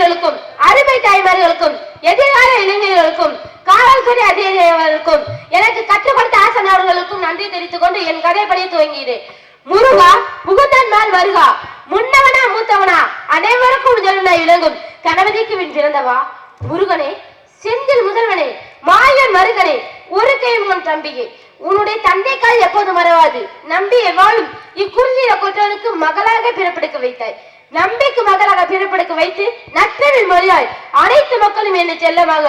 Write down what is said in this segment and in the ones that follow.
மண்ணில் அருமை தாய்மார்களுக்கும் எதிர்கால இளைஞர்களுக்கும் காவல்துறை அதிகாரிகளுக்கும் எனக்கு கற்றுக் கொடுத்த ஆசன் அவர்களுக்கும் நன்றி தெரிவித்துக் கொண்டு என் கதைப்படி துவங்கியது. முருகா புகுந்தன் மேல் வருகா. முன்னவனா மூத்தவனா அனைவருக்கும் முதல்வனா விளங்கும். கணவதிக்கு வின் பிறந்தவா? முருகனே செந்தில் முதல்வனே மாயன் மருகனே ஒரு கைமுகன் தம்பிகை உன்னுடைய தந்தைக்கால் எப்போது மறவாது. நம்பி வாழும் இக்குறுதியில கொற்றவனுக்கு மகளாக பிறப்பெடுக்க வைத்தாய். நம்பிக்கை மகளாக பிறப்பெடுக்க வைத்து நற்றமிழ் மொழியாய் அனைத்து மக்களும் என்னை செல்லமாக.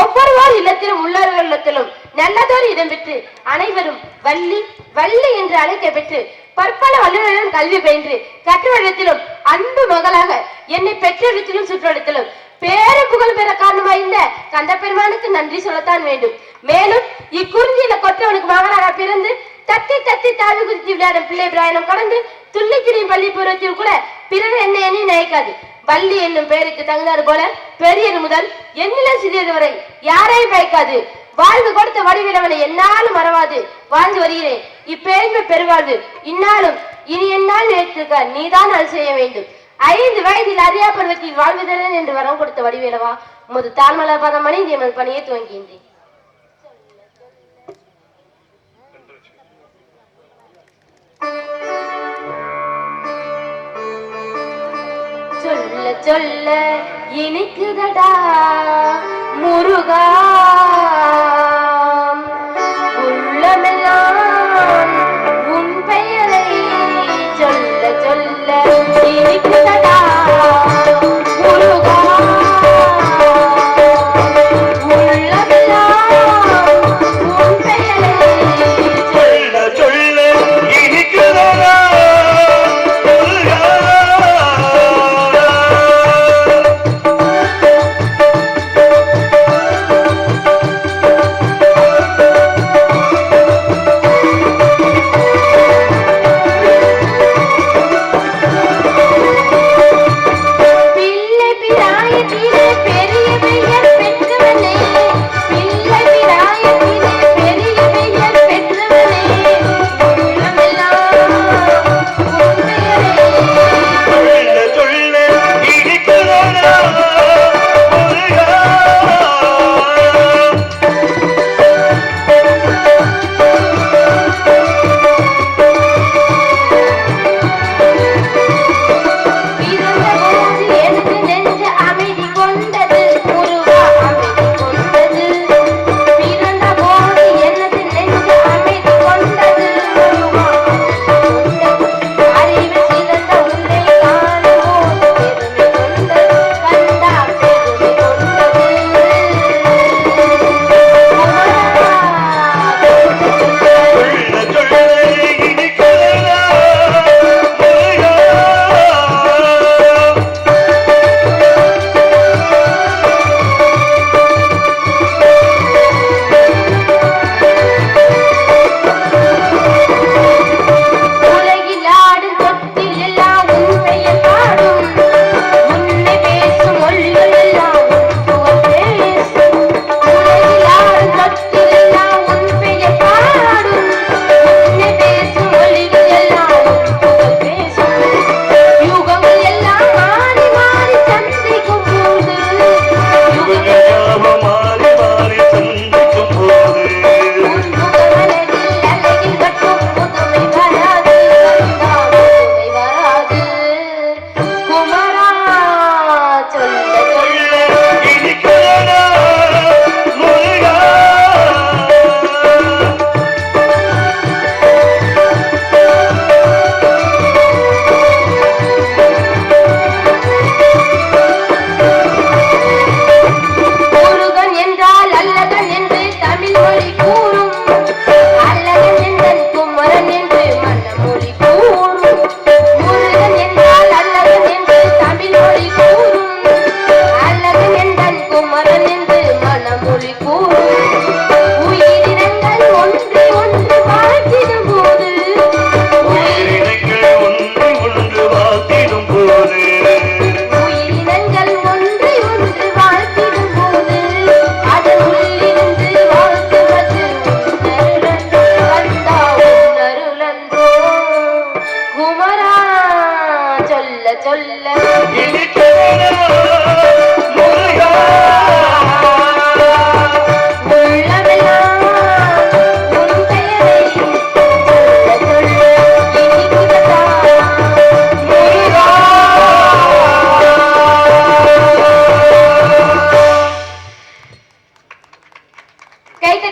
ஒவ்வொருவர் இல்லத்திலும் உள்ளவர்கள் இல்லத்திலும் நல்லதோடு இடம் பெற்று அனைவரும் வள்ளி வள்ளி என்று அழைக்க பெற்று பற்பல வல்லுநரிடம் கல்வி பயின்று கற்றவரிடத்திலும் அன்பு மகளாக என்னை பெற்றெடுத்திலும் சுற்றெடுத்திலும். பேரு புகழ் பெற காரணமாயிருந்த கந்த பெருமானுக்கு நன்றி சொல்லத்தான் வேண்டும். மேலும் இக்குறிஞ்சியில கொற்றவனுக்கு மகனாக பிறந்து தத்தி தத்தி தாவி குதித்து விளையாடும் பிள்ளை பிராயணம் கடந்து துள்ளிக்கிரி பள்ளி பருவத்தில் கூட பிறர் என்ன எண்ணி நினைக்காது. பள்ளி என்னும் பெயருக்கு தகுந்தாறு போல பெரியது முதல் எண்ணில சிறியது வரை யாரையும் பயக்காது வாழ்வு கொடுத்த வடிவிலவனை என்னாலும் மறவாது. வாழ்ந்து வருகிறேன். இப்பெருமை பெருவாழ்வு. இன்னாலும் இனி என்னால் நினைத்திருக்க நீதான் அது செய்ய வேண்டும். ஐந்து வயதில் அறியா பருவத்தில் வாழ்வுதலன் என்று வரம் கொடுத்த வடிவேலவா உமது தாழ்மலர் பதம் அணிந்து எமது பணியை துவங்கின்றேன் you சொல்ல இனிக்குதடா. முருகா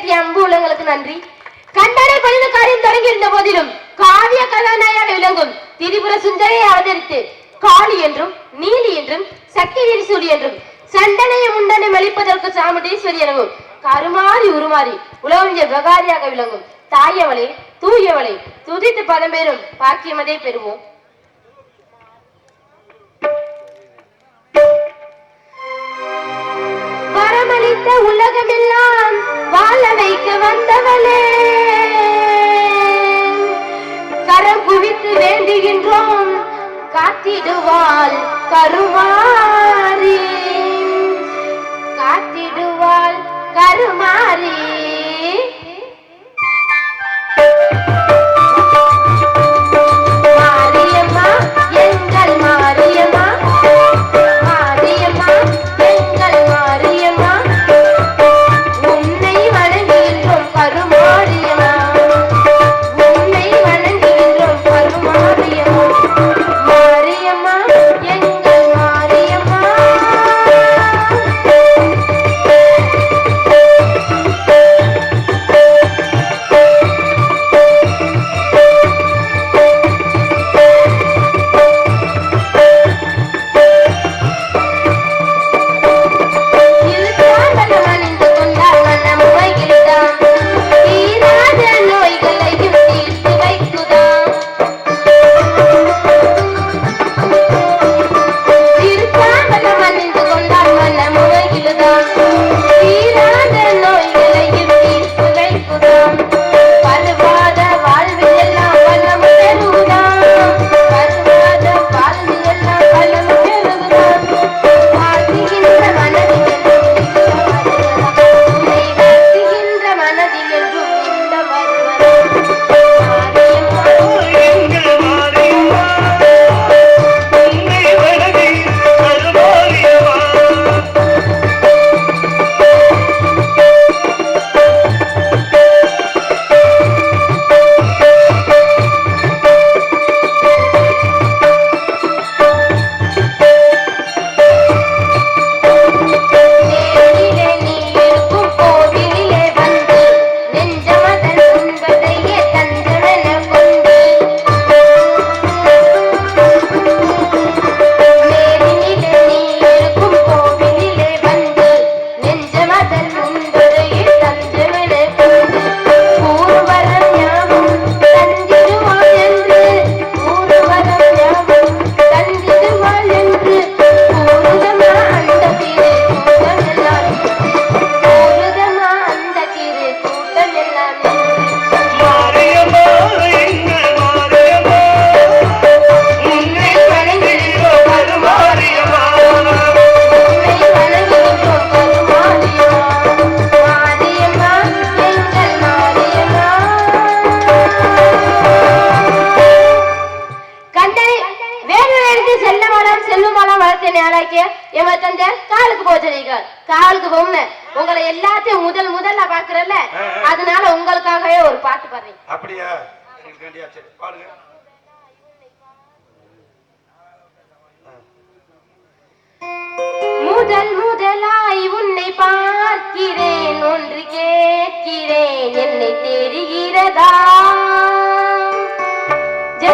செலுத்திய அன்பு உள்ளங்களுக்கு நன்றி. கண்டன கொழுந்து காரியம் தொடங்கியிருந்த போதிலும் காவிய கதாநாயாக விளங்கும் திரிபுர சுந்தரையை அவதரித்து காளி என்றும் நீலி என்றும் சக்தி விரிசூலி என்றும் சண்டனையும் முண்டனையும் அளிப்பதற்கு சாமுண்டீஸ்வரி எனவும் கருமாறி உருமாறி உலகஞ்ச பிரகாரியாக விளங்கும் தாயவளே தூயவளே துதித்து பதம்பெறும் பாக்கியமதே பெறுவோம். உலகமெல்லாம் வாழ வந்தவளே. கரம் குவித்து வேண்டுகின்றோம் காத்திடுவாள் கருமாறி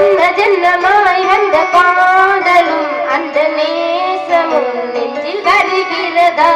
அந்த ஜன்னமாய் வந்த காதலும் அந்த நேசமும் நெஞ்சில் வருகிறதா?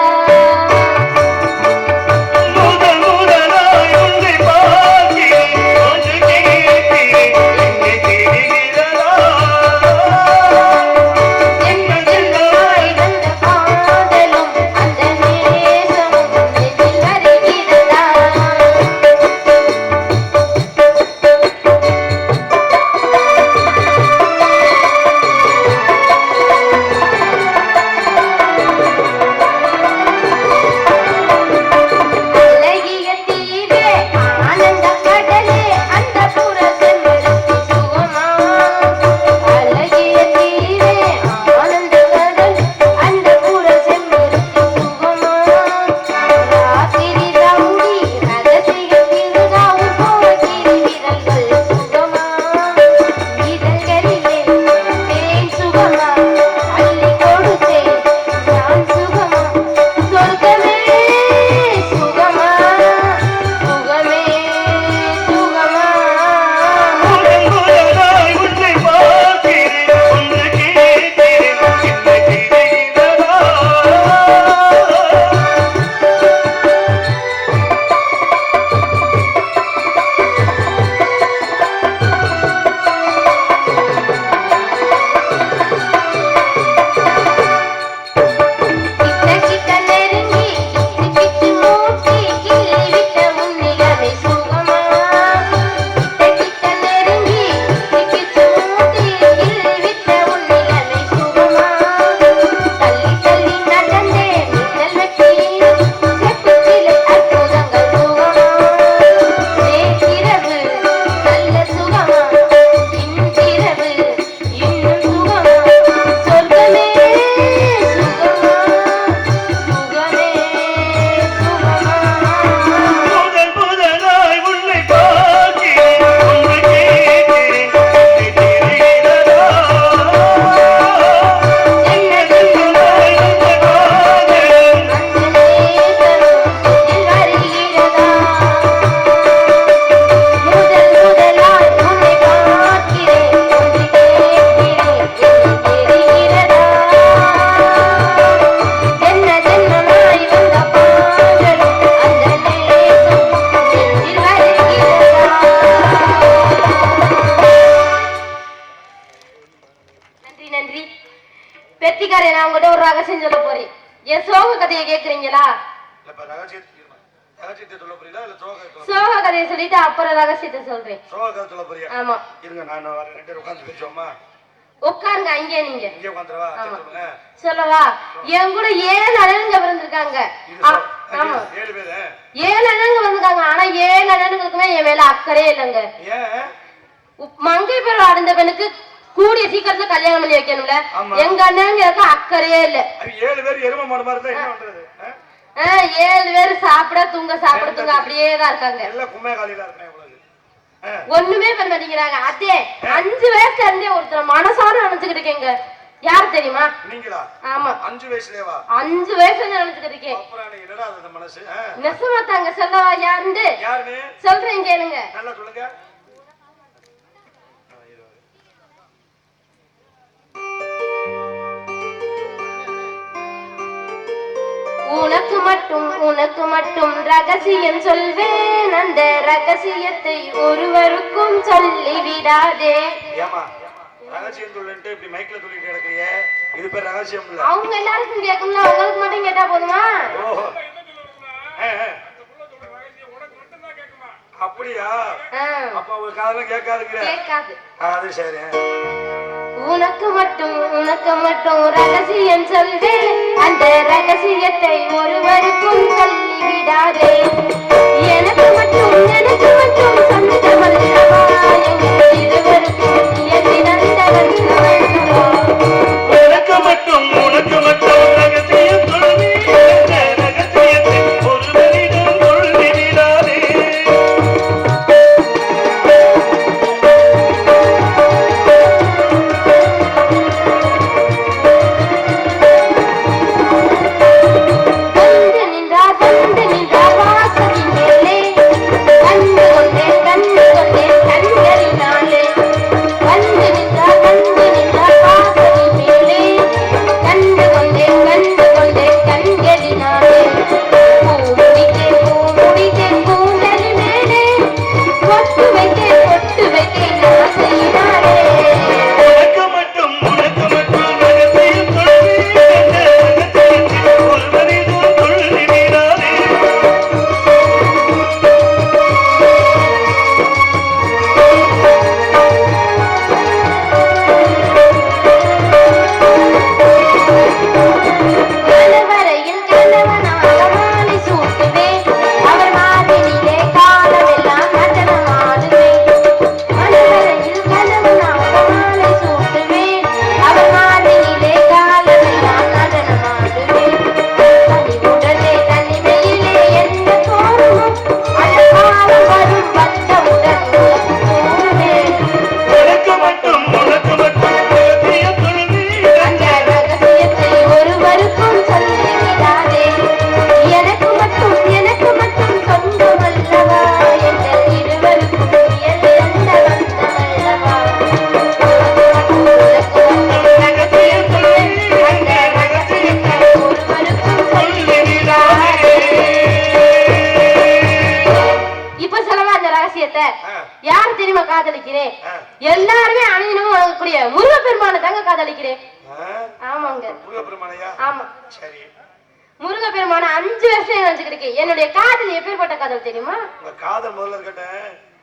சோக கதையை சொல்லிட்டு அப்புறம் ரகசியத்தை சொல்றேன். சோக கதை சொல்ல போறியா? ஆமா. இருங்க நான் வரேன் ரெண்டு பேரும் உட்காந்து பேசுவோமா? உட்காருங்க அங்கே நீங்க. இங்கே. சொல்லுங்க. சொல்லவா? என் கூட ஏழு அண்ணனுங்க சோ- ஆமா. ஏழு பேரு? ஏழு அண்ணனுங்க வந்திருக்காங்க. ஆனா ஏழு அண்ணனுங்களுக்குமே என் மேல அக்கறையே இல்லைங்க. மங்கை பெரு அடைந்த பெண்ணுக்கு கூடிய சீக்கிரத்துல கல்யாணம் பண்ணி வைக்கணும்ல. எங்க அண்ணனுங்களுக்கு அக்கறையே இல்ல. ஏழு பேர் எரும மாடு மாதிரி இருந்தா என்ன பண்றது? ஏழு பேர் சாப்பிட தூங்க சாப்பிட தூங்க அப்படியே தான் இருக்காங்க. ஒண்ணுமே பண்ண மாட்டேங்கிறாங்க அதே அஞ்சு வயசுல இருந்தே ஒருத்தர் மனசார நினைச்சுக்கிட்டு இருக்கேங்க. யார் தெரியுமா? ஆமா. அஞ்சு அஞ்சு வயசுல நினைச்சுக்கிட்டு இருக்கேன். அப்புறம் எனக்கு என்னடா அது இந்த மனசு? ஆ? நெசமா தாங்க சொல்லவா யாருன்னு? சொல்றேன் கேளுங்க. மட்டும் உனக்கு மட்டும் ரகசியம் சொல்வேன். அந்த ரகசியத்தை ஒருவருக்கும் சொல்லிவிடாதே. ஏமா ரகசியம் சொல்லுன்ட்டு இப்படி மைக்ல சொல்லிட்டு கிடக்குறிய? இது பேர் ரகசியம் இல்ல. அவங்க எல்லாருக்கும் கேட்கும்ல உங்களுக்கு மட்டும் கேட்டா போதுமா. அப்படியா? அப்ப ஒரு காதெல்லாம் கேட்காதுங்கிற? கேட்காது. அது சரி உனக்கு மட்டும் உனக்கு மட்டும் ரகசியம் சொல்வேன் அந்த ரகசியத்தை ஒருவருக்கும் சொல்லிவிடாதே எனக்கு எனக்கு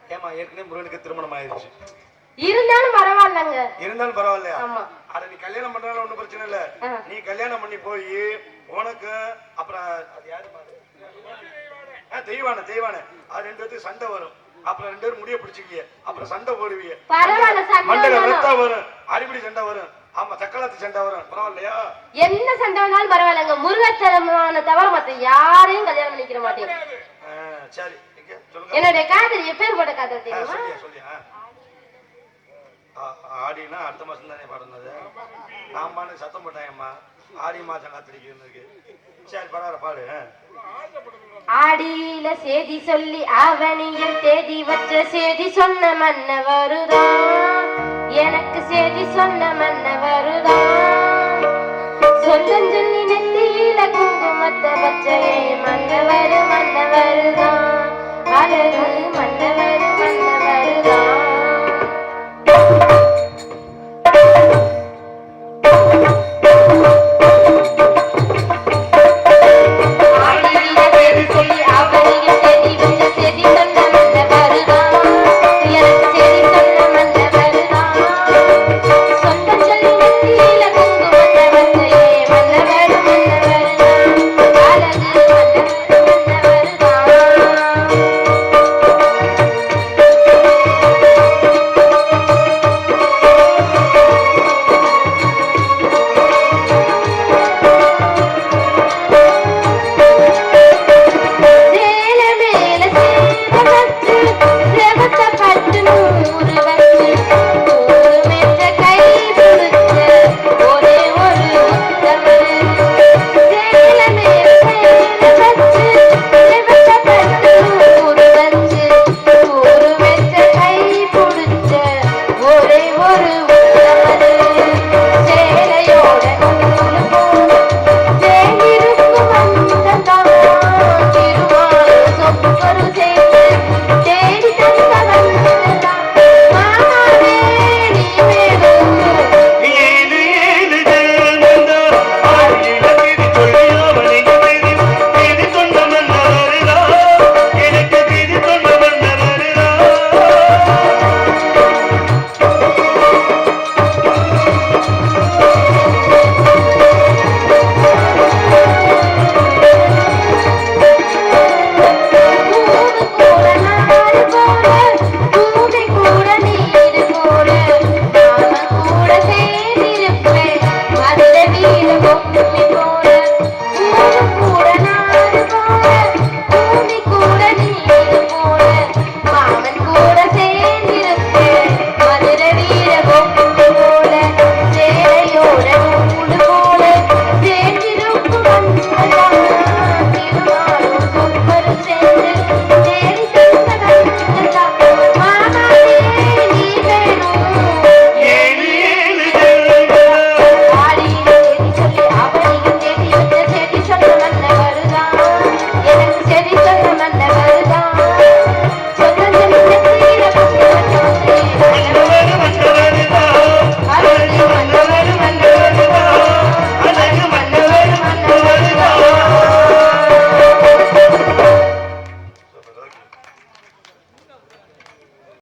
ஏமா ஏற்கனவே முருகனுக்கு திருமணம் ஆயிடுச்சு இருந்தாலும் பரவாயில்லங்க. இருந்தாலும் பரவாயில்லையா? ஆமா. அட நீ கல்யாணம் பண்ணாலும் ஒண்ணும் பிரச்சனை இல்ல. ஆ. நீ கல்யாணம் பண்ணி போய் உனக்கு அப்புறம் அது யாரு பாரு? ஆ, தெய்வான தெய்வான. அது ரெண்டு பேத்துக்கு சண்டை வரும். அப்புறம் ரெண்டு பேரும் முடிய பிடிச்சிக்கிய. அப்புறம் சண்டை போடுவீங்க மண்டல வரும். அடிப்படி சண்டை வரும். ஆமா தக்காளத்து சண்டை வரும். பரவாயில்லையா? என்ன சண்டை வந்தாலும் பரவாயில்லங்க. முருகத்தலமான தவிர மத்த யாரையும் கல்யாணம் பண்ணிக்கிற மாட்டேன் சரி. என்னுடைய காதல் எப்பேற்பட்ட காதல் தெரியுமா? ஆடினா அடுத்த மாசம் தானே பாடுனது ஆமான்னு சத்தம் போட்டாயம்மா. ஆடி மாசம் காத்திரிக்கிறது இருக்கு. சரி பரவாயில்ல பாடு. ஆடியில செய்தி சொல்லி அவனியில் தேதி வச்ச செய்தி சொன்ன மன்ன வருதான் எனக்கு செய்தி சொன்ன மன்ன வருதான் சொந்தம் சொல்லி நெத்தியில குங்குமத்தை வச்ச என் மன்னவர் மன்னவர் தான் அழகு மன்னவர் மன்னவர்